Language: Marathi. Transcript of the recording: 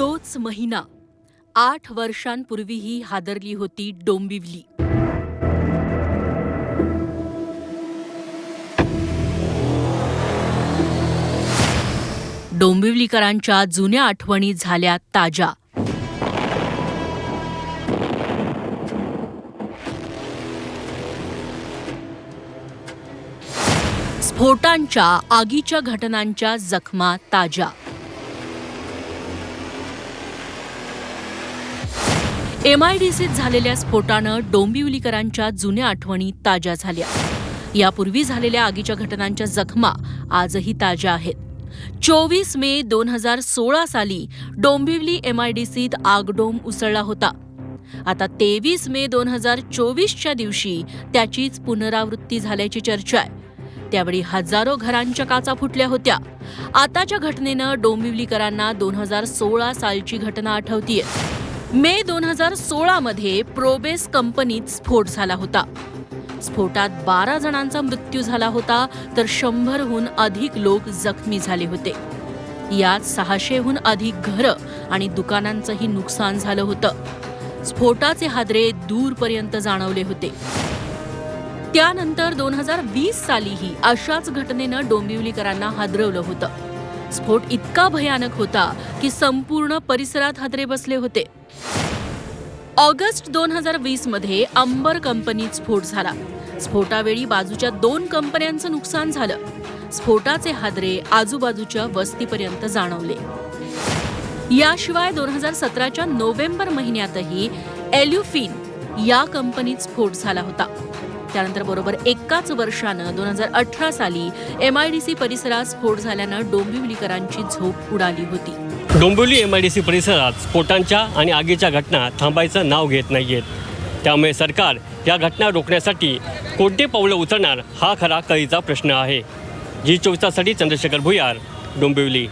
तोच महिना. आठ वर्षांपूर्वीही हादरली होती डोंबिवली. डोंबिवलीकरांच्या जुन्या आठवणी झाल्या ताज्या. स्फोटांच्या आगीच्या घटनांच्या जखमा ताज्या. एमआयडीसीत झालेल्या स्फोटानं डोंबिवलीकरांच्या जुन्या आठवणी ताज्या झाल्या. यापूर्वी झालेल्या आगीच्या घटनांच्या जखमा आजही ताज्या आहेत. चोवीस मे दोन हजार सोळा साली डोंबिवली एमआयडीसीत आगडोंब उसळला होता. आता तेवीस मे दोन हजार चोवीसच्या दिवशी त्याचीच पुनरावृत्ती झाल्याची चर्चा आहे. त्यावेळी हजारो घरांच्या काचा फुटल्या होत्या. आताच्या घटनेनं डोंबिवलीकरांना दोन हजार सोळा सालची घटना आठवतीये. मे दोन हजार सोळा मध्ये प्रोबेस कंपनीत स्फोट झाला होता. स्फोटात बारा जणांचा मृत्यू झाला होता तर शंभरहून अधिक लोक जखमी झाले होते. यात सहाशेहून अधिक घरं आणि दुकानांचंही नुकसान झालं होतं. स्फोटाचे हादरे दूरपर्यंत जाणवले होते. त्यानंतर दोन हजार वीस सालीही अशाच घटनेनं डोंबिवलीकरांना हादरवलं होतं. स्फोट इतका भयानक होता की संपूर्ण परिसरात हादरे बसले होते. ऑगस्ट दोन हजार वीसमध्ये अंबर कंपनीत स्फोट झाला. स्फोटावेळी बाजूच्या दोन कंपन्यांचं नुकसान झालं. स्फोटाचे हादरे आजूबाजूच्या वस्तीपर्यंत जाणवले. याशिवाय दोन हजार सतराच्या नोव्हेंबर महिन्यातही एल्युफिन या कंपनीत स्फोट झाला होता. त्यानंतर बरोबर एकाच वर्षानं दोन हजार अठरा साली एम आय डी सी परिसरात स्फोट झाल्यानं डोंबिवलीकरांची झोप उडाली होती. Dombivli M I D C परिसरात स्फोटांच्या आणि आगीच्या घटना थांबायचं नाव घेत नाही आहेत त्यामुळे सरकार या घटना रोखण्यासाठी कोणते पावलं उचलणार हा खरा कळीचा प्रश्न आहे. जी चोवीस तासाठी चंद्रशेखर भुयार डोंबिवली.